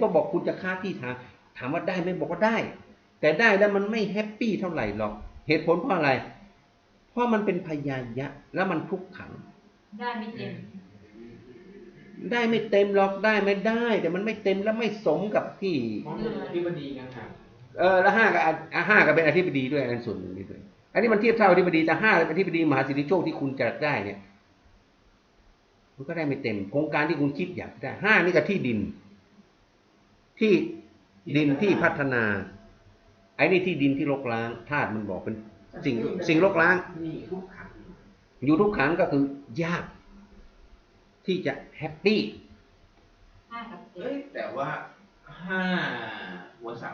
ก็บอกคุณจะค้าที่ถามถามว่าได้ไหมบอกว่าได้ แต่ได้แล้วมันไม่แฮปปี้เท่าไหร่หรอก เหตุผลเพราะอะไร เพราะมันเป็นพยายะ แล้วมันทุกขัง ได้ไม่เต็ม ได้ไม่เต็มหรอกได้ไม่ได้ แต่มันไม่เต็มแล้วไม่สมกับที่มองเป็นอธิบดีกันครับเออแล้วห้ากับอะอะห้าก็เป็นอธิบดีด้วยอันส่วนหนึ่งนี่ด้วยอันนี้มันเทียบเท่าอธิบดีแต่ห้าเป็นอธิบดีมหาสิทธิโชคที่คุณจะได้เนี่ยมันก็ได้ไม่เต็มโครงการที่คุณคิดอยากได้ห้านี่ก็ที่ดิน ที่ดินที่พัฒนา ไอ้นี่ที่ดินที่รกร้างธาตุมันบอกเป็นสิ่งสิ่งรกร้างนี่ทุกขังอยู่ทุกครั้งก็คือยาก ที่จะแฮปปี้ห้ากับเจ็เอ้ดยแต่ว่าห้าหัวเสา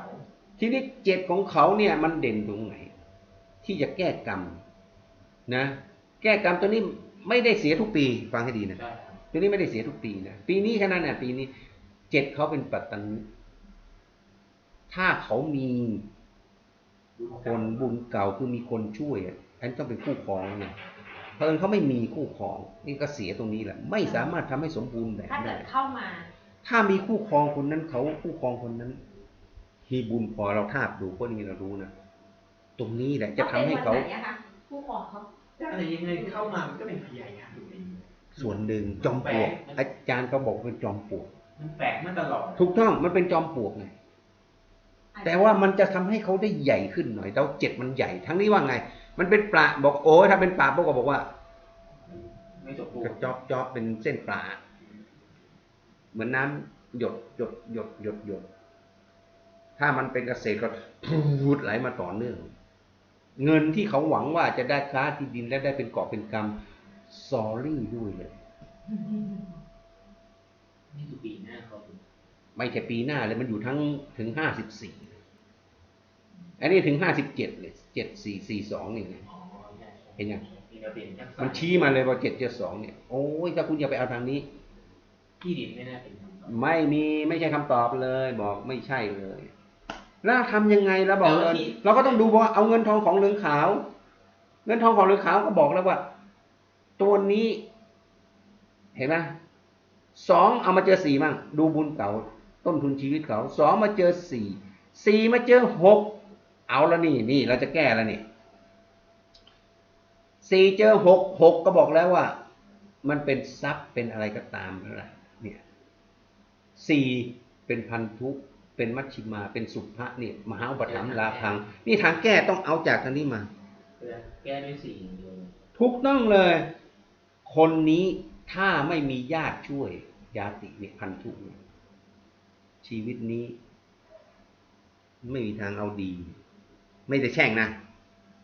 ทีนี้เจ็ดของเขาเนี่ยมันเด่นตรงไหน ที่จะแก้กรรมนะ แก้กรรมตัวนี้ไม่ได้เสียทุกปี ฟังให้ดีนะใช่ครับตัวนี้ไม่ได้เสียทุกปีนะปีนี้แค่นั้นนะปีนี้ เจ็ดเขาเป็นปัตตันถ้าเขามีคนบุญเก่าคือมีคนช่วยอะอันนต้องเป็นคู่ครองนะเพราะฉะนั้นเขาไม่มีคู่ครองนี่ก็เสียตรงนี้แหละ ไม่สามารถทำให้สมบูรณ์แบบถ้าเกิได้ดเข้ามา ถ้ามีคู่ครองคนนั้นเขาคู่ครองคนนั้นมีบุญพอเราทาบดูพวกนี้เรารู้นะตรงนี้แหละจะทำให้เขาต้องเป็นวันไหนอะคะผู้ปกครองเขาอะไรยังไงเข้ามามันก็เป็นพยายามอยู่ดีส่วนหนึ่งจอมปลวกอาจารย์เขาบอกเป็นจอมปลวก มันแปลกมาตลอด ถูกต้องมันเป็นจอมปลวกไงแต่ว่ามันจะทำให้เขาได้ใหญ่ขึ้นหน่อยแล้วเจ็ดมันใหญ่ ทั้งนี้ว่าไง มันเป็นปลาบอกโอ้ยถ้าเป็นปลาพวกก็บอกว่าไม่สมบูรกระณ์จอกจอกเป็นเส้นปลา เหมือนน้ำหยดหยดหยดหยดหยดถ้ามันเป็นเกษตรก็พูดไหลมาต่อเนื่อง เงินที่เขาหวังว่าจะได้ค้าที่ดินและได้เป็นกอบเป็นกำซอรี่ด้วยเลย นี่คือปีหน้าเขาถึงไม่ใช่ปีหน้าเลยมันอยู่ทั้งถึงห้าสิบสี่อันนี้ถึงห้าสิบเจ็ดเลยเจ็ดสี่สี่สองนี่ไงอ๋อใช่เห็นยังมีระเบียบจักมันชี้มาเลยว่าเจ็ดเจ็ดสองเนี่ยโอ้ยถ้าคุณอย่าไปเอาทางนี้ที่ดินไม่น่าเป็นคำตอบไม่มีไม่ใช่คำตอบเลย บอกไม่ใช่เลย แล้วทำยังไงแล้วบอกเลยเราก็ต้องดูว่าเอาเงินทองของเหลืองขาว เงินทองของเหลืองขาวก็บอกแล้วว่า ตัวนี้ เห็นไหม สองเอามาเจอสี่มั่งดูบุญเก่าต้นทุนชีวิตเขาสองมาเจอสี่สี่มาเจอหกเอาแล้วนี่นี่เราจะแก้แล้วนี่สี่เจอหกหกก็บอกแล้วว่า มันเป็นทรัพย์เป็นอะไรก็ตามนั่นแหละเนี่ยสี่เป็นพันธุเป็นมัชชิมาเป็นสุภะเนี่ยมหาอุปถัมภ์ลาพัง นี่ทางแก้ต้องเอาจากทางนี้มาเพื่อแก้ด้วยสี่อย่างเดียวทุกต้องเลย คนนี้ ถ้าไม่มีญาติช่วยญาติเนี่ยพันธุชีวิตนี้ ไม่มีทางเอาดี ไม่ได้แช่งนะ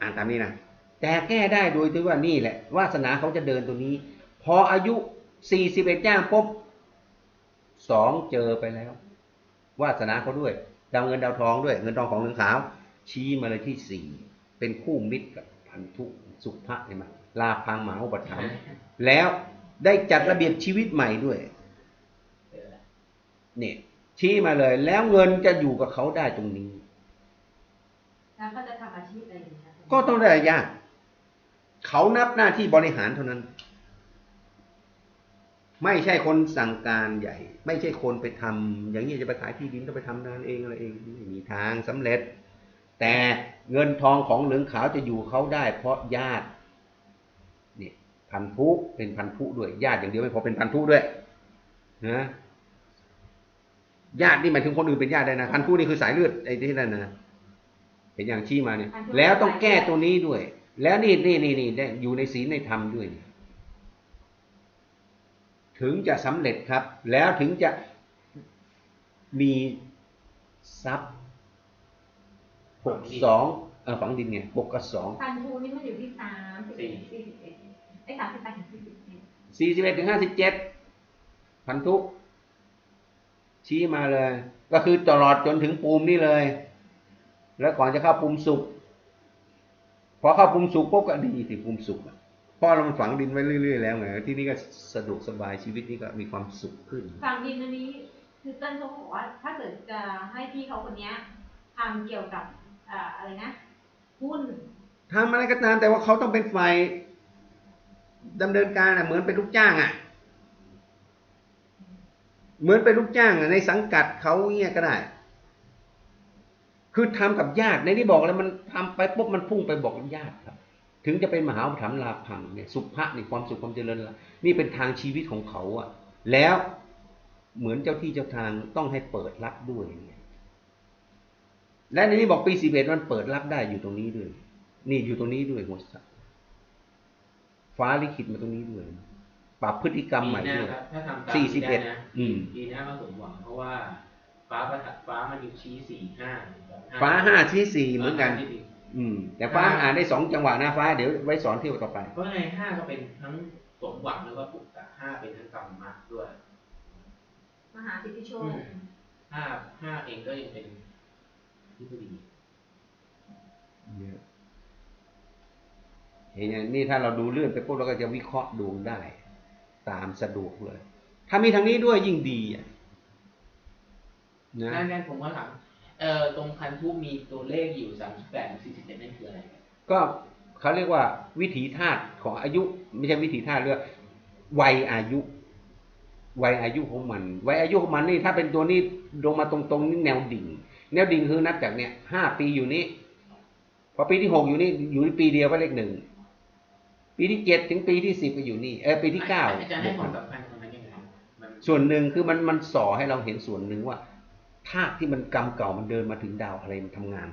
อ่านตามนี้นะแต่แก้ได้โดยที่ว่านี่แหละวาสนาเขาจะเดินตัวนี้ พออายุสี่สิบเอ็ดย่างปุ๊บสองเจอไปแล้ว วาสนาเขาด้วย ดาวเงินดาวทองด้วย เงินทองของเหลืองขาว ชี้มาเลยที่สี่เป็นคู่มิตรกับพันธุสุภะเห็นไหมลาพังหมาอุปถัมภ์แล้ว ได้จัดระเบียบชีวิตใหม่ด้วยเออเนี่ยชี้มาเลย แล้วเงินจะอยู่กับเขาได้ตรงนี้แล้วก็จะทำอาชีพอะไรดีคะก็ต้องได้ยากเขานับหน้าที่บริหารเท่านั้น ไม่ใช่คนสั่งการใหญ่ ไม่ใช่คนไปทำอย่างนี้จะไปขายที่ดินต้องไปทำงานเองอะไรเองไม่มีทางสำเร็จ แต่เงินทองของเหลืองขาวจะอยู่เขาได้ เพราะญาติเนี่ย พันธุเป็นพันธุด้วยญาติอย่างเดียวไม่พอเป็นพันธุด้วยนะญาตินี่หมายถึงคนอื่นเป็นญาติได้นะพันธุนี่คือสายเลือดไอ้ที่นั่นนะเห็นอย่างชี้มาเนี่ย แล้วต้องแก้ตัวนี้ด้วย แล้วนี่นี่นี่นี่ได้อยู่ในศีลในธรรมด้วยนี่ถึงจะสำเร็จครับ แล้วถึงจะมีทรัพย์หกสองเออฝังดินเนี่ยหกกับสองพันธุนี่มันอยู่ที่สามสิบเอ็ดสี่สิบเอ็ด ไอ้สามสิบแปดถึงสี่สิบเอ็ดสี่สิบเอ็ดถึงห้าสิบเจ็ดพันธุชี้มาเลย ก็คือตลอดจนถึงปูมนี่เลย แล้วก่อนจะเข้าปูมสุกพอเข้าปูมสุกปุ๊บก็ดีสิปูมสุกอะเพราะเรามันฝังดินไว้เรื่อยๆแล้วไงที่นี่ก็สะดวกสบายชีวิตนี้ก็มีความสุขขึ้น ฝั่งดินอันนี้ คือเต้นเขาบอกว่า ถ้าเกิดจะให้พี่เขาคนเนี้ยทำเกี่ยวกับอ่าอะไรนะหุ้นทำอะไรก็ตามแต่ว่าเขาต้องเป็นฝ่าย ดำเนินการอะเหมือนเป็นลูกจ้างอะ เหมือนเป็นลูกจ้างอะในสังกัดเขาเงี้ยก็ได้ คือทำกับญาติในที่บอกแล้วมันทำไปปุ๊บมันพุ่งไปบอกญาติครับ ถึงจะเป็นมหาอุปถัมลาพังเนี่ยสุภะนี่ความสุขความเจริญละนี่เป็นทางชีวิตของเขาอะ แล้วเหมือนเจ้าที่เจ้าทางต้องให้เปิดรับด้วยเนี่ยและในนี้บอกปีสิบเอ็ดมันเปิดรับได้อยู่ตรงนี้ด้วย นี่อยู่ตรงนี้ด้วยหัวสัต ฟ้าลิขิตมาตรงนี้ด้วยปรับพฤติกรรมใหม่ปีหด้น้าวย ครับถ้าทำตามสี่สิบเอ็ดนี้นะอืม ปีหน้าก็สมหวังเพราะว่าฟ้าประทัดฟ้ามันอยู่ชี้สี่ห้าฟ้าห้าชี้สี่เหมือนกันที่สี่อืม แต่ฟ้าอ่านได้สองจังหวะนะฟ้าเดี๋ยวไว้สอนเที่ยวต่อไป เพราะในห้าก็เป็นทั้งสมหวังแล้วก็ปุกตะห้าเป็นทั้งกรรมมะด้วย มหาสิทธิโชค ห้าห้าเองก็ยังเป็นที่ดีเห็นไหมนี่ถ้าเราดูเลื่อนไปปุ๊บเราก็จะวิเคราะห์ดวงได้ ตามสะดวกเลย ถ้ามีทางนี้ด้วยยิ่งดีอะนะนั่นนั่นผมก็ถามเอ่อตรงพันธุมีตัวเลขอยู่สามสิบแปดสี่สิบเจ็ดนั่นคืออะไรครับก็เขาเรียกว่าวิถีธาตุของอายุ ไม่ใช่วิถีธาตุเรียกว่าวัยอายุ วัยอายุของมัน วัยอายุของมันนี่ถ้าเป็นตัวนี้ลงมาตรงๆนี่แนวดิ่ง แนวดิ่งคือนับจากเนี่ยห้าปีอยู่นี้พอปีที่หกอยู่นี่อยู่ที่ปีเดียวก็เลขหนึ่ง ปีที่เจ็ดถึงปีที่สิบก็อยู่นี่ เออปีที่เก้าอาจารย์ให้ความสำคัญตรงนั้นยังไงครับมันส่วนหนึ่งคือมันมันส่อให้เราเห็นส่วนหนึ่งว่าธาตุที่มันกรรมเก่ามันเดินมาถึงดาวอะไรมันทำงาน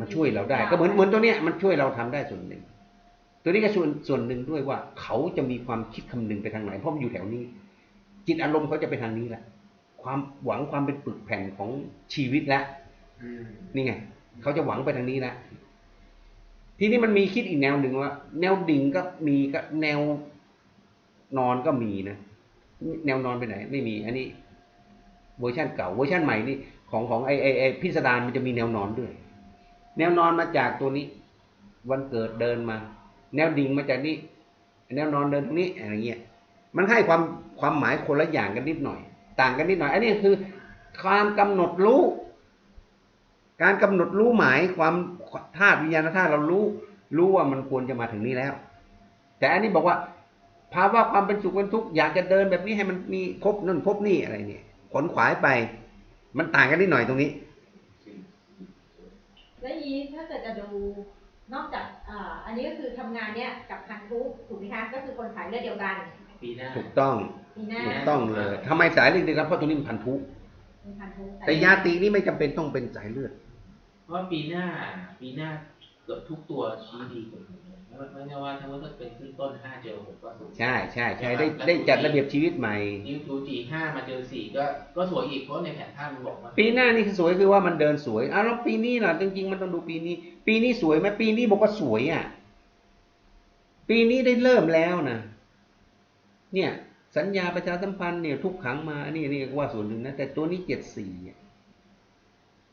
มันช่วยเราได้ ก็เหมือนเหมือนตัวเนี้ยมันช่วยเราทำได้ส่วนหนึ่ง ตัวนี้ก็ส่วนส่วนหนึ่งด้วยว่า เขาจะมีความคิดคำนึงไปทางไหนเพราะมันอยู่แถวนี้ จิตอารมณ์เขาจะไปทางนี้แหละความหวังความเป็นปึกแผ่นของชีวิตแล้วอืมนี่ไงเขาจะหวังไปทางนี้แล้ว ทีนี้มันมีคิดอีกแนวหนึ่งว่า แนวดิ่งก็มีก็แนวนอนก็มีนะ แนวนอนไปไหน ไม่มี อันนี้เวอร์ชันเก่าเวอร์ชันใหม่นี่ของของไอไอไอพิสดารมันจะมีแนวนอนด้วย แนวนอนมาจากตัวนี้ วันเกิดเดินมา แนวดิ่งมาจากนี้ แนวนอนเดินตรงนี้อะไรเงี้ยมันให้ความความหมายคนละอย่างกันนิดหน่อย ต่างกันนิดหน่อย อันนี้คือความกำหนดรู้ การกำหนดรู้หมายความธาตุวิญญาณธาตุเรารู้รู้ว่ามันควรจะมาถึงนี้แล้ว แต่อันนี้บอกว่าภาวะความเป็นสุขเป็นทุกข์อยากจะเดินแบบนี้ให้มันมีครบนั่นครบนี่อะไรเนี่ยขนขวายไป มันต่างกันนิดหน่อยตรงนี้แล้วยีถ้าเกิดจะดูนอกจากอ่าอันนี้ก็คือทำงานเนี้ยกับพันธุถูกไหมคะก็คือคนสายเลือดเดียวกันปีหน้าถูกต้องมีหน้าถูกต้องเลยทำไมสายเลือดเดียวกันเพราะตัวนี้มันพันธุ มีพันธุแต่ยาตีนี่ไม่จำเป็นต้องเป็นสายเลือด เพราะว่าปีหน้าปีหน้าเกือบทุกตัวชี้ดีกว่าผมเลยไม่ว่าไม่ว่าทั้งว่าถ้าเป็นขึ้นต้นห้าเจอหกก็สูง ใช่ใช่ใช่ได้ได้จัดระเบียบชีวิตใหม่ นิ้วจูจีห้ามาเจอสี่ก็ก็สวยอีกเพราะในแผนท่ามันบอกว่าปีหน้านี่คือสวยคือว่ามันเดินสวยอ้าวแล้วปีนี้ล่ะจริงๆมันต้องดูปีนี้ ปีนี้สวยไหมปีนี้บอกว่าสวยอะ ปีนี้ได้เริ่มแล้วนะเนี่ย สัญญาประชาสัมพันธ์เนี่ยทุกขังมาอันนี้นี่ก็ว่าส่วนหนึ่งนะแต่ตัวนี้เจ็ดสี่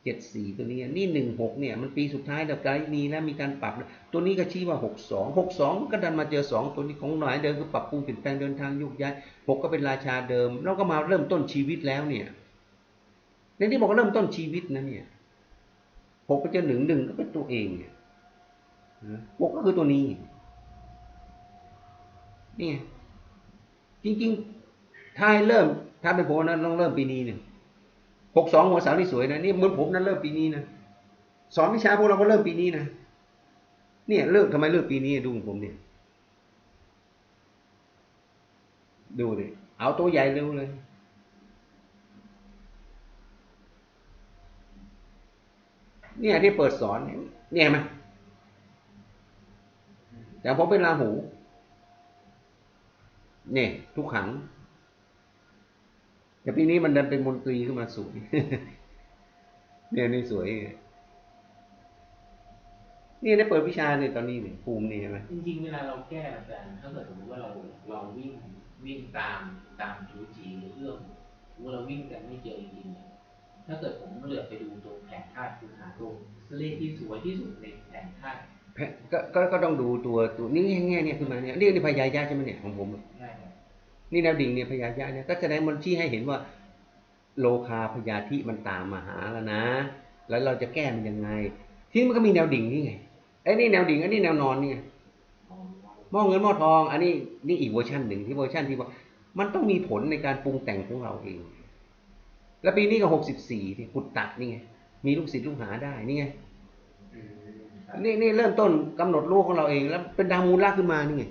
เจ็ดสี่ตัวนี้นี่หนึ่งหกเนี่ยมันปีสุดท้ายแล้วไกลนี้แล้วมีการปรับ ตัวนี้ก็ชี้ว่าหกสองหกสองก็ดันมาเจอสองตัวนี้ของหน่อยเดิมคือปรับปรุงเปลี่ยนแปลงเดินทางยุกย้ายหกก็เป็นราชาเดิม แล้วก็มาเริ่มต้นชีวิตแล้วเนี่ยในที่บอกเริ่มต้นชีวิตนะเนี่ยหกก็จะหนึ่งหนึ่งก็เป็นตัวเองเนี่ยหกก็คือตัวนี้นี่ จริงๆ ถ้าให้เริ่ม ถ้าเป็นผมนะต้องเริ่มปีนี้เนี่ยหกสองหัวสาวนี่สวยนะนี่เหมือนผมนั้นเริ่มปีนี้นะสอนวิชาพวกเราก็เริ่มปีนี้นะเนี่ยเลิกทำไมเลิกปีนี้ดูของผมเนี่ย ดูดิเอาตัวใหญ่เร็วเลยเนี่ยที่เปิดสอนเนี่ยเห็นไหมแต่ผมเป็นราหู เนี่ยทุกขัง แต่ปีนี้มันดันเป็นมนตรีขึ้นมาสวยเนี่ยนี่สวยนี่ได้เปิดวิชาเนี่ยตอนนี้เนี่ยภูมินี่เห็นไหมจริงๆเวลาเราแก้อาจารย์ถ้าเกิดสมมติว่าเราเราวิ่งวิ่งตามตามจูจีหรือเรื่องสมมติเราวิ่งกันไม่เจอจริงๆเนี่ยถ้าเกิดผมเหลือบไปดูตรงแผนธาตุคือหาตรงเลขที่สวยที่สุดในแผนธาตุแพะก็ก็ก็ต้องดูตัวตัวนี่แง่ๆเนี่ยขึ้นมาเนี่ยเรียกนี่พยายะใช่ไหมเนี่ยของผมอะได้ครับ นี่แนวดิ่งเนี่ยพยายะเนี่ยก็แสดงมันชี้ให้เห็นว่า โลคาพยาธิมันตามมาหาแล้วนะ แล้วเราจะแก้มันยังไง ทีนี้มันก็มีแนวดิ่งนี่ไงไอ้นี่แนวดิ่งอันนี้แนวนอนนี่ไงอ๋อหม้อเงินม้อทอง อันนี้นี่อีกเวอร์ชันหนึ่งที่เวอร์ชันที่ว่ามันต้องมีผลในการปรุงแต่งของเราเอง แล้วปีนี้ก็หกสิบสี่ที่ปุดตตะนี่ไงมีลูกศิษย์ลูกหาได้นี่ไงนี่นี่เริ่มต้นกำหนดโลกของเราเอง แล้วเป็นดาวมูลละขึ้นมานี่ไง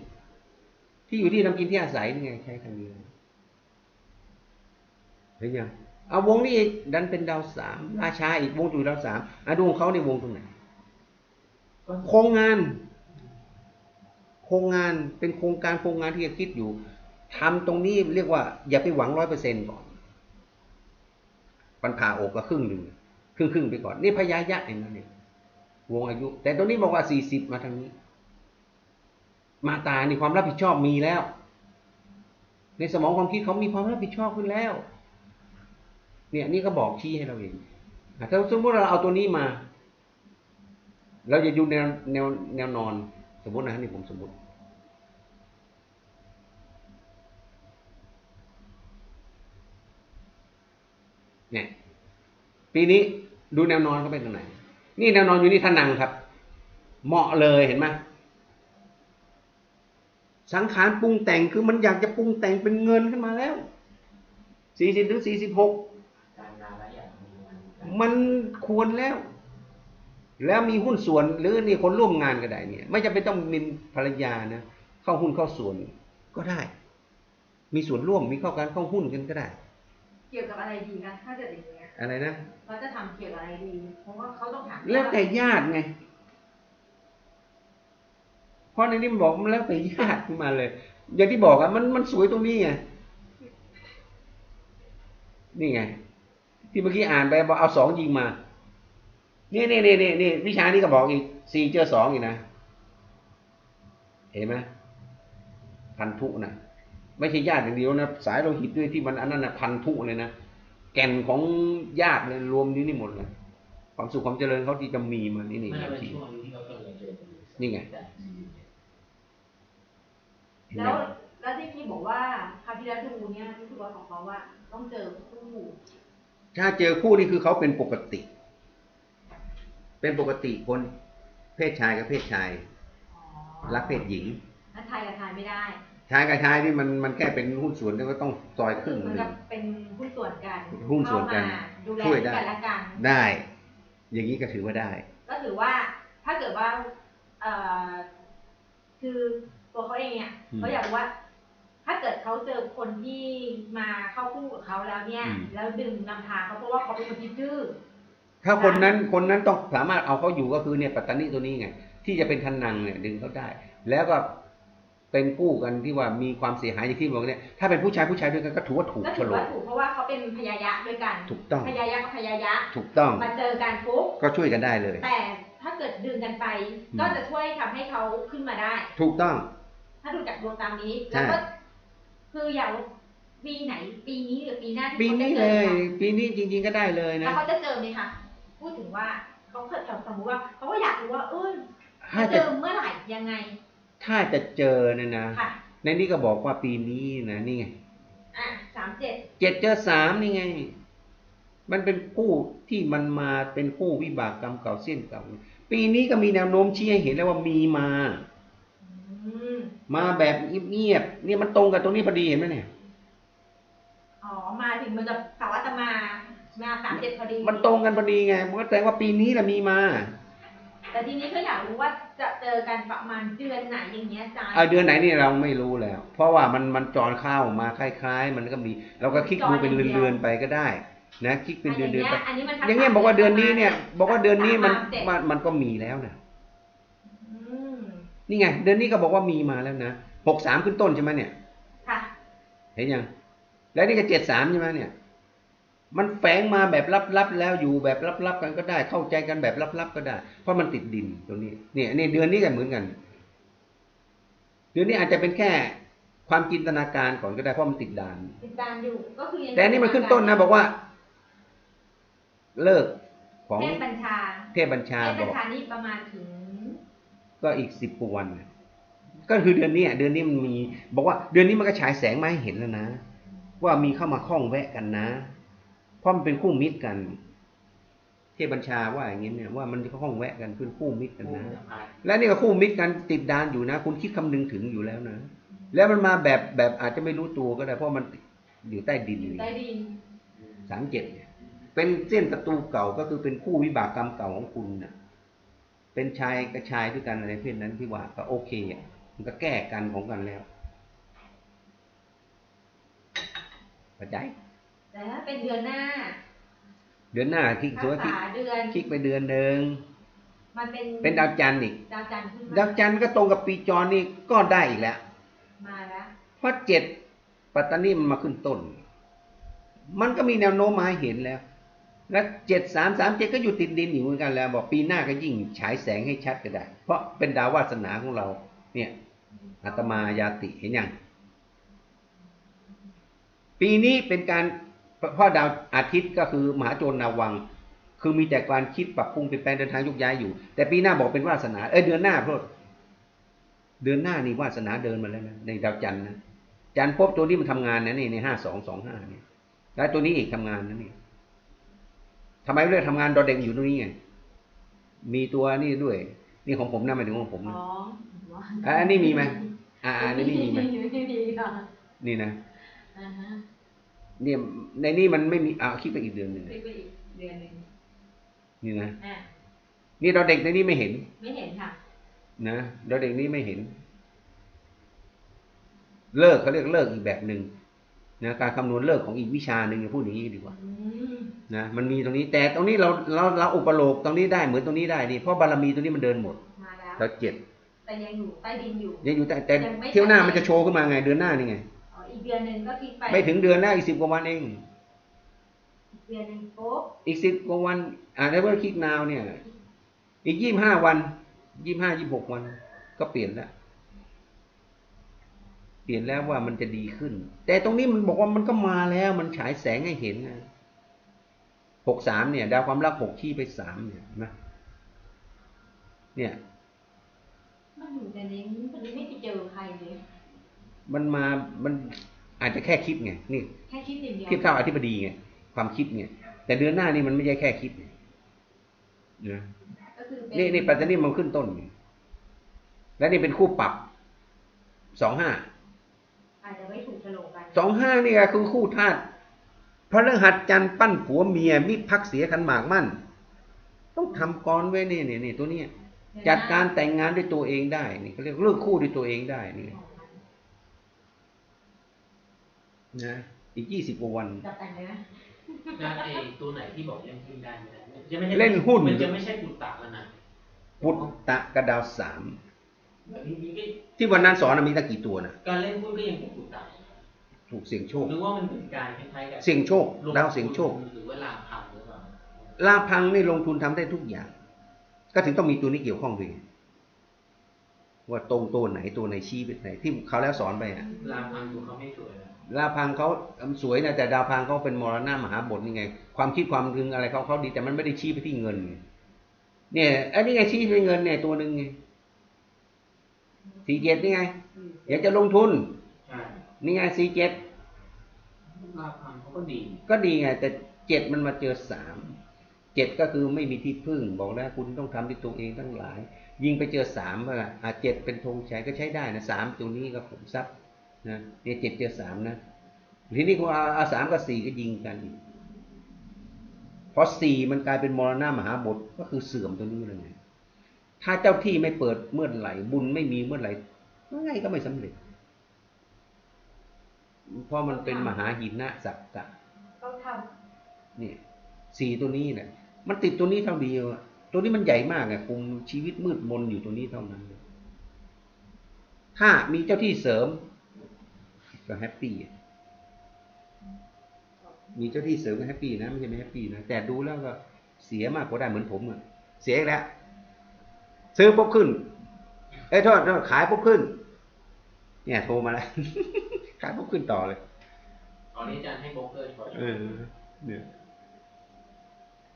ที่อยู่ที่ทำกินที่อาศัยนี่ไงใช้คำนี้เห็นยังเอาวงนี้อีกดันเป็นดาวสามราชาอีกวงจุดดาวสามอะดวงเขาในวงตรงไหนโครงงาน โครงงานเป็นโครงการโครงงานที่จะคิดอยู่ทำตรงนี้เรียกว่า อย่าไปหวังร้อยเปอร์เซ็นก่อนปัญผ่าอกก็ครึ่งหนึ่งครึ่งครึ่งไปก่อน นี่พยายะเองนะเนี่ยวงอายุ แต่ตรงนี้บอกว่าสี่สิบมาทางนี้ มาตานี่ความรับผิดชอบมีแล้ว ในสมองความคิดเขามีความรับผิดชอบขึ้นแล้ว เนี่ยนี่ก็บอกชี้ให้เราเองอะถ้าสมมติเราเอาตัวนี้มา เราจะอยู่แนวแนวแนวนอน สมมตินะนี่ผมสมมติ เนี่ย ปีนี้ดูแนวนอนเขาเป็นตรงไหน นี่แนวนอนอยู่นี่ท่านังครับ เหมาะเลยเห็นไหม สังขารปรุงแต่งคือมันอยากจะปรุงแต่งเป็นเงินขึ้นมาแล้วสี่สิบถึงสี่สิบหกการงานหลายอย่างมีมันมันควรแล้ว แล้วมีหุ้นส่วนหรือนี่คนร่วมงานก็ได้เนี่ย ไม่จำเป็นต้องมีภรรยานะเข้าหุ้นเข้าส่วนก็ได้ มีส่วนร่วมมีเข้าการเข้าหุ้นกันก็ได้ เกี่ยวกับอะไรดีคะถ้าเกิดอย่างเงี้ยอะไรนะเราจะทำเกี่ยวกับอะไรดีเพราะว่าเขาต้องถามแล้วแต่ญาติไงเพ ราะในนี้มันบอกมันแล้วแต่ญาติขึ้นมาเลย อย่างที่บอกอะมันมันสวยตรงนี้ไงนี่ไง ที่เมื่อกี้อ่านไปบอกเอาสองยิงมา นี่นี่นี่นี่นี่วิชานี้ก็บอกอีกสี่เจอสองอีกนะ เห็นไหมพันธุนะไม่ใช่ญาติอย่างเดียวนะสายโลหิตด้วยที่มันอันนั้นนะพันธุเลยนะแก่นของญาติเลยรวมอยู่นี่หมดเลยความสุขความเจริญเขาที่จะมีมานี่นี่ไม่ใช่เป็นที่ช่วงที่เขากำลังเจอกันอยู่นี่ไง แต่เห็นไหมแล้วแล้วที่พี่บอกว่าคราวที่แล้วดูเนี่ยรู้สึกว่าของเขาว่าต้องเจอคู่ ถ้าเจอคู่นี่คือเขาเป็นปกติ เป็นปกติคนเพศชายกับเพศชายอ๋อรักเพศหญิงถ้าไทยกับไทยไม่ได้ชายกับชายนี่มันมันแค่เป็นหุ้นส่วนแล้วก็ต้องซอยครึ่งเหหมือนนึ่กับงเป็นหุ้นส่วนกันหุ้นส่วนกันเข้ามาดูแลช่วยได้กันและกันได้ อย่างนี้ก็ถือว่าได้ ก็ถือว่าถ้าเกิดว่า เอ่อคือ ตัวเขาเองเนี่ยอืมเขาอยากรู้ว่า ถ้าเกิดเขาเจอคนที่มาเข้าคู่กับเขาแล้วเนี่ยอืมแล้วดึงนำทางเขาเพราะว่าเขาเป็นคนที่ดื้อถ้าคนนั้นคนนั้นต้องสามารถเอาเขาอยู่ก็คือเนี่ยปัตตานีตัวนี้ไง ที่จะเป็นคันนังเนี่ยดึงเขาได้ แล้วก็เป็นคู่กันที่ว่ามีความเสียหายอย่างที่บอกเนี่ยถ้าเป็นผู้ชายผู้ชายด้วยกันก็ถือว่าถูกก็โฉถือลว่ากถูกเพราะว่าเขาเป็นพยายะด้วยกัน ถูกต้องพยายะกับพยายะถูกต้องมาเจอกันปุ๊บก็ช่วยกันได้เลย แต่ถ้าเกิดดึงกันไปอืมก็จะช่วยทำให้เขาขึ้นมาได้ ถูกต้อง ถ้าดูจากดวงตามนี้ใช่แล้วก็ คืออยากรู้ปีไหน ปีนี้หรือปีหน้าที่ปีเขาจะนี้เจเลอยกันปีนี้จริง ๆก็ได้เลยแล้นะวเขาจะเจอไหมคะพูดถึงว่าเขาเคยสมมติว่าเขาก็อยากรู้ว่าเออถ้าจะเจจะอเมื่อไหร่ยังไง ถ้าจะเจอเนี่ยนะค่ะในนี้ก็บอกว่าปีนี้นะนี่ไงอะสามเจ็ดเจ็ดเจอสามนี่ไง มันเป็นคู่ที่มันมาเป็นคู่วิบากกรรมเก่าเส้นเก่า ปีนี้ก็มีแนวโน้มชี้ให้เห็นแล้วว่ามีมา มาแบบเงียบๆเนี่ยมันตรงกับตรงนี้พอดีเห็นไหมเนี่ย อ๋อ มาถึงมันจะสาวัตมามาสามเจ็ดพอดี มันตรงกันพอดีไง มันก็แสดงว่าปีนี้แหละมีมา แต่ทีนี้เขาอยากรู้ว่าจะเจอกันประมาณเดือนไหนอย่างเงี้ยจ้าเอาเดือนไหนนี่เราไม่รู้แล้ว เพราะว่ามันมันจรเข้ามาคล้าย ๆ มันก็มี เราก็คลิกดูเป็นเดือนๆไปก็ได้ นะคลิกเป็นเดือนๆไปอันนี้มันอย่างเงี้ยบอกว่าเดือนนี้เนี่ย บอกว่าเดือนนี้มันสาสามเจ็ดมันมันก็มีแล้วนะอืม นี่ไง เดือนนี้ก็บอกว่ามีมาแล้วนะหกสามขึ้นต้นใช่ไหมเนี่ย ค่ะ เห็นยัง แล้วนี่ก็เจ็ดสามใช่ไหมเนี่ย มันแฝงมาแบบลับๆแล้วอยู่แบบลับๆกันก็ได้ เข้าใจกันแบบลับๆก็ได้ เพราะมันติดดินตรงนี้ เนี่ยเนี่ยเดือนนี้ก็เหมือนกัน เดือนนี้อาจจะเป็นแค่ความจินตนาการก่อนก็ได้เพราะมันติดดาน ติดตามอยู่ก็คือยังแต่อันนี่มันขึ้นต้นนะบอกว่า เลิกของเทพบัญชา เทพบัญชาเทพบบัญอกชานี่ประมาณถึง ก็อีกสิบกว่าวันน่ะก็คือเดือนนี้อะเดือนนี้มันมี บอกว่าเดือนนี้มันก็ฉายแสงมาให้เห็นแล้วนะ ว่ามีเข้ามาคล้องแวะกันนะ เพราะมันเป็นคู่มิตรกัน เทพบัญชาว่าอย่างนี้เนี่ยว่ามันคล้องแวะกันเป็นคู่มิตรกันนะ และนี่ก็คู่มิตรกันติดดานอยู่นะ คุณคิดคำนึงถึงอยู่แล้วนะอืแล้วมันมาแบบแบบอาจจะไม่รู้ตัวก็ได้ เพราะมันอยู่ใต้ดินอยู่ใต้ดินสามเจ็ดเนี่ยเป็นเส้นศัตรูเก่าก็คือเป็นคู่วิบากกรรมเก่าของคุณน่ะ เป็นชายกับชายด้วยกันอะไรเพศนั้นที่ว่าก็โอเคอะมันก็แก้กันของกันแล้วเข้าใจแต่ถ้าเป็นเดือนหน้า เดือนหน้าคลิกรัตัวกคลิกษาเดือนคลิกไปเดือนหนึ่งมันเป็นเป็นดาวจันทร์อีกดาวจันทร์ขึ้นมาดาวจันทร์ก็ตรงกับปีจรนี่ก็ได้อีกแล้วมาแล้วเพราะเจ็ดปัตตานีมันมาขึ้นต้น มันก็มีแนวโน้มมาให้เห็นแล้ว และเจ็ดสามสามเจ็ดก็อยู่ติดดินอยู่เหมือนกันแล้ว บอกปีหน้าก็ยิ่งฉายแสงให้ชัดก็ได้ เพราะเป็นดาววาสนาของเรา เนี่ยอาตมายาติเห็นยังปีนี้เป็นการเพราะดาวอาทิตย์ก็คือมหาโจรนาวัง คือมีแต่การคิดปรับปรุงเปลี่ยนแปลงเดินทางยุกย้ายอยู่ แต่ปีหน้าบอกเป็นวาสนาเอ้ยเดือนหน้าโทษเดือนหน้านี่วาสนาเดินมาแล้วนะในดาวจันทร์นะจันทร์พบตัวนี้มันทำงานนะนี่ในห้าสองสองห้าเนี่ยแล้วตัวนี้อีกทำงานนะนี่ ทำไมเลือกทำงานดอเด็กอยู่ตรงนี้ไง มีตัวนี่ด้วย นี่ของผมนะหมายถึงของผมอ๋นะออะอันนี้มีไหมอ่าอันนี้มีไหมไม่มีค่ะนี่นะอ่าฮะเนี่ยในนี่มันไม่มีอ่าคิดไปอีกเดือนหนึ่งไปไปอีกเดือนหนึ่งนี่นะอะนี่ดอเด็กในนี้ไม่เห็น ไม่เห็นค่ะ นะดอเด็กนี้ไม่เห็น เลิกเขาเรียกเลิกอีกแบบหนึ่งนะการคำนวณเลิกของอีกวิชาหนึ่งอย่าพูดอย่างนี้ดีกว่าอืม นะมันมีตรงนี้แต่ตรงนี้เราเราเราอุปโลกตรงนี้ได้เหมือนตรงนี้ได้นี่เพราะบารมีตรงนี้มันเดินหมดมาแล้วเราเจ็ดแต่ยังอยู่ใต้ดินอยู่ยังอยู่แต่แต่ยังไม่ เที่ยวหน้าไปไหนมันจะโชว์ขึ้นมาไงเดือนหน้านี่ไง อ๋ออีกเดือนหนึ่งก็คิดไปไม่ถึงเดือนหน้าอีกสิบกว่าวันเอง อีกเดือนหนึ่งปุ๊บอีกสิบกว่าวันอ่านได้ว่าคลิกนาวเนี่ย อีกยี่ห้าวันยี่ห้ายี่หกวัน ก็เปลี่ยนแล้วเปลี่ยนแล้วว่ามันจะดีขึ้น แต่ตรงนี้มันบอกว่ามันก็มาแล้ว มันฉายแสงให้เห็นนะ หกสามเนี่ย ดาวความรักหกที่ไปสามเนี่ยเห็นไหมเนี่ย มันอยู่แต่นี้มันไม่ไปเจอใครเลยมันมา มันอาจจะแค่คิดไง นี่แค่คิดอย่างเดียวเทียบเท่าอธิบดีไง ความคิดไง แต่เดือนหน้านี่มันไม่ใช่แค่คิดไงนะก็คือเป็นี่นี่ปัจจุบันมันขึ้นต้นไงและนี่เป็นคู่ปรับ สองห้าอาจจะไม่ถูกโฉลกกันสองห้านี่ก็คือคู่ธาตุ พระฤหัสจันทร์ปั้นผัวเมียมิตรพักเสียขันหมากมั่น ต้องทำกรไว้นี่นี่นี่ตัวเนี้ยจัดการแต่งงานด้วยตัวเองได้ นี่เขาเรียกเลือกคู่ด้วยตัวเองได้นี่นะอีกยี่สิบกว่าวันจับแต่งเลยนะนะไอ้ตัวไหนที่บอกเล่นหุ้นได้ไม่ได้จะไม่ใช่เล่นหุ้นมันจะไม่ใช่ปุตตะแล้วนะพุทธกระดาวสามแบบนี้ก็ที่วันนั้นสอนนะมีตั้งกี่ตัวนะการเล่นหุ้นก็ยังเป็นปุตตะ ถูกเสี่ยงโชคหรือว่ามันเป็นการคล้ายๆกับเสี่ยงโชคลงดาวเสี่ยงโชคหรือว่าลาพังหรือเปล่าลาพังนี่ลงทุนทำได้ทุกอย่าง ก็ถึงต้องมีตัวนี้เกี่ยวข้องด้วยว่าตรงตัวไหนตัวไหนชี้ไปไหนที่เขาวแล้วสอนไปอะลาพังตัวเขาไม่สวยนะลาพังเขาสวยนะแต่ดาวพังเขาเป็นมรณะมหาบทนี่ไง ความคิดความรึงอะไรเขาเขาดีแต่มันไม่ได้ชี้ไปที่เงินไงเนี่ยไอ้นี่ไงชี้ไปเงินเนี่ยตัวหนึ่งไงสี่เจ็ดนี่ไงอยากจะลงทุนใช่ นี่ไงสี่เจ็ดลาพังเขาก็ดี ก็ดีไง แต่เจ็ดมันมาเจอสามเจ็ดก็คือไม่มีที่พึ่งบอกแล้วคุณต้องทำด้วยตัวเองทั้งหลาย ยิงไปเจอสามว่าอาเจ็ดเป็นธงชัยก็ใช้ได้นะสามตัวนี้ก็ผมทรัพย์นะเนี่ยเจ็ดเจอสามนะทีนี้คุณเอาเอาสามกับสี่ก็ยิงกันอีกเพราะสี่มันกลายเป็นมรณะมหาบทก็คือเสื่อมตัวนี้เลยไงถ้าเจ้าที่ไม่เปิดเมื่อไหร่บุญไม่มีเมื่อไหร่ไงก็ไม่สำเร็จ เพราะมันเป็นมหาหินะสักกะต้องทเนี่ยสี่ตัวนี้เนี่ยมันติดตัวนี้เท่าเดียวอะตัวนี้มันใหญ่มากอะคุมชีวิตมืดมนอยู่ตัวนี้เท่านั้นถ้ามีเจ้าที่เสริม ก็แฮปปี้อะมีเจ้าที่เสริมก็แฮปปี้นะไม่ใช่ไม่แฮปปี้นะแต่ดูแล้วก็เสียมากกว่าได้เหมือนผมอะเสียอีกแล้วซื้อปุ๊บขึ้นเอ้ยโทษโทษขายปุ๊บขึ้น เนี่ยโทรมาแล้ว ขายปุ๊บขึ้นต่อเลยตอนนี้อาจารย์ให้โบรกเกอร์ช่วยเออเนี่ย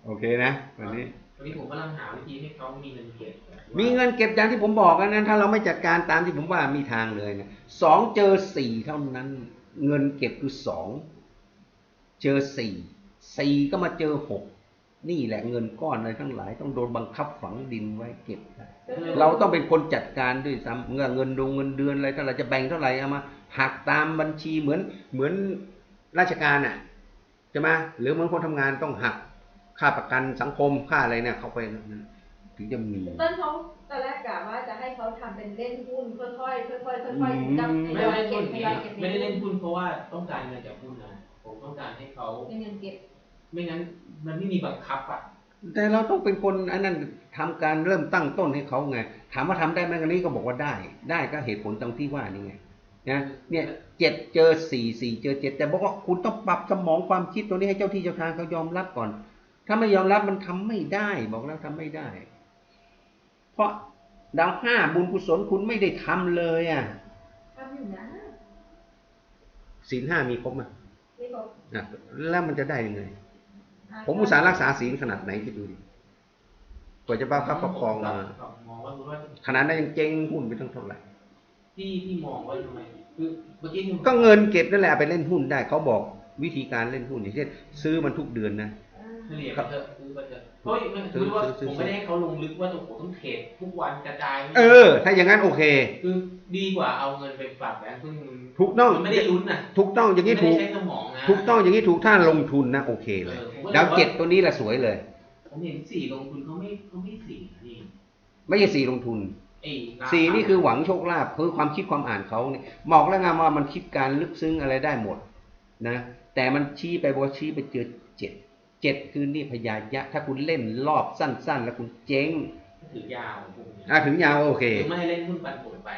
โอเคนะวันนี้วันนี้ผมกำลังหาวิธีให้เขามีเงินเก็บ มีเงินเก็บอย่างที่ผมบอกนะถ้าเราไม่จัดการตามที่ผมว่ามีทางเลยนะสองเจอสี่เท่านั้น เงินเก็บคือสองเจอสี่สี่ก็มาเจอหก นี่แหละเงินก้อนอะไรทั้งหลาย ต้องโดนบังคับฝังดินไว้เก็บได้เราต้องเป็นคนจัดการด้วยซ้ำเงินเงินดงเงินเดือนอะไรถ้าเราจะแบ่งเท่าไหร่เอามาหักตามบัญชีเหมือนเหมือนราชการอะใช่ไหมหรือเหมือนคนทำงานต้องหักค่าประกันสังคมค่าอะไรเนี่ยเข้าไปถึงจะมีต้นเขาตอนแรกกะว่าจะให้เขาทำเป็นเล่นหุ้นค่อยๆค่อยๆค่อยๆจับอืมทไม่ยอยได้เก็หุ้บนทนี้ยอยเก็บไม่ได้เล่นหุ้นเพราะว่าต้องการเงินจากหุ้นนะผมต้องการให้เขาเป็นเงินเก็บ ไม่งั้นมันไม่มีบังคับอะแต่เราต้องเป็นคนอันนั้นทำการเริ่มตั้งต้นให้เขาไงถามว่าทำได้ไหมอันนี้ก็บอกว่าได้ ได้ก็เหตุผลตรงที่ว่านี่ไงนะเนี่ยเจ็ดเจอสี่สี่เจอเจ็ดแต่บอกว่าคุณต้องปรับสมองความคิดตัวนี้ให้เจ้าที่เจ้าทางเขายอมรับก่อน ถ้าไม่ยอมรับมันทำไม่ได้ บอกแล้วทำไม่ได้ เพราะดาวห้าบุญกุศลคุณไม่ได้ทำเลยอะทำอยู่นะศีลห้ามีครบไหมนี่บอกอะแล้วมันจะได้ยังไง ผมอุตส่าห์รักษาศีลขนาดไหนคิดดูดิกว่าจะบ้าคับประคองมามองว่าว่าขนาดนั้นยังเจ๊งหุ้นไปตั้งเท่าไหร่ที่ที่มองว่าทำไมคือเมื่อกี้ที่ก็เงินเก็บนั่นแหละเอาไปเล่นหุ้นได้เขาบอกวิธีการเล่นหุ้นอย่างเช่นซื้อมันทุกเดือนนะ อ่าเฉลี่ยไปเถอะซื้อไปเถอะเฮ้ยมันคือว่าซื้อซื้อผมไม่ได้ให้เขาลงลึกว่าโอ้โหต้องเทรดทุกวันกระจายเออ ถ้าอย่างนั้นโอเค คือดีกว่าเอาเงินไปฝากแบงค์ซึ่งถูกต้องมันไม่ได้ลุ้นน่ะถูกต้องอย่างนี้ไม่ถูได้กใช้สมองนะถูกต้องอย่างนี้ถูกถ้าลงทุนนะโอเคเลยเออผมก็เลยดาวว่าเจ็ดตัวนี้แหละสวยเลย ผมเห็นสี่ลงทุนเขาไม่เขาไม่สี่นี่ไม่ใช่สี่ลงทุนไอ้สี่นี่คือหวังโชคลาภคือความคิดความอ่านเขาเนี่ยบอกแล้วไงว่ามันคิดการลึกซึ้งอะไรได้หมดนะ แต่มันชี้ไปบอกว่าชี้ไปเจอ เจ็ดเจ็ดคือนี่พยายะ ถ้าคุณเล่นรอบสั้น ๆ แล้วคุณเจ๊งถือยาวพวกนี้อะถึงยาวโอเคคือไม่ให้เล่นหุ้นปันผลไป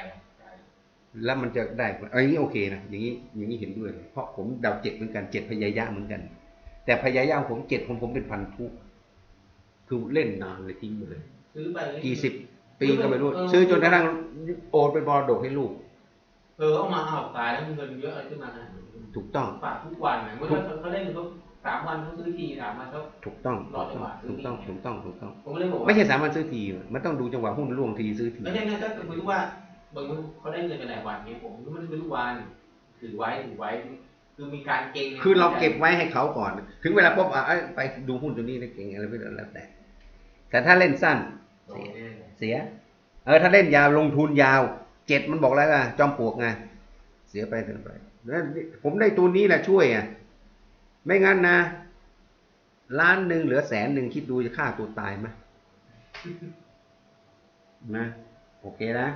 แล้วมันจะได้ผลเอาอย่างนี้โอเคนะอย่างนี้อย่างนี้เห็นด้วยเลยเพราะผมดาวเจ็ดเหมือนกันเจ็ดพยายะเหมือนกัน แต่พยายะของผมเจ็ดของผมเป็นพันธุคือเล่นนานเลยทิ้งไปเลยซื้อไปกี่สิบปีก็ไม่รู้ซื้อจนกระทั่งโอนเป็นบอลดกให้ลูกเออเอามาเอาตายแล้วเงินเยอะอะไรขึ้นมานะถูกต้องฝากทุกวันนะเมื่อเขาเล่นเขา สามวันเขาซื้อทีสามวันเขาถูกต้องร้อยกว่าถูกต้องถูกต้องถูกต้อง ผมก็เลยบอกว่าไม่ใช่สามวันซื้อที มันต้องดูจังหวะหุ้นร่วงทีซื้อที ไม่ใช่นะก็คือว่าบางคนเขาได้เงินกันหลายวันนี้ผมก็ไม่ได้ซื้อทุกวันถือไว้ถือไว้ คือมีการเก็งคือเราเก็บไว้ให้เขาก่อน ถึงเวลาปุ๊บอะเอ้ยไปดูหุ้นตัวนี้นะเก่งอะไรไม่ได้แล้วแต่ แต่ถ้าเล่นสั้น โอ้ยเสีย เออถ้าเล่นยาวลงทุนยาวเจ็ดมันบอกแล้วไงจอมปลวกไงเสียไปเดินไปแล้วผมได้ตัวนี้แหละช่วยอะ ไม่งั้นนะล้านหนึ่งเหลือแสนหนึ่งคิดดูจะฆ่าตัวตายไหมนะ โอเคนะ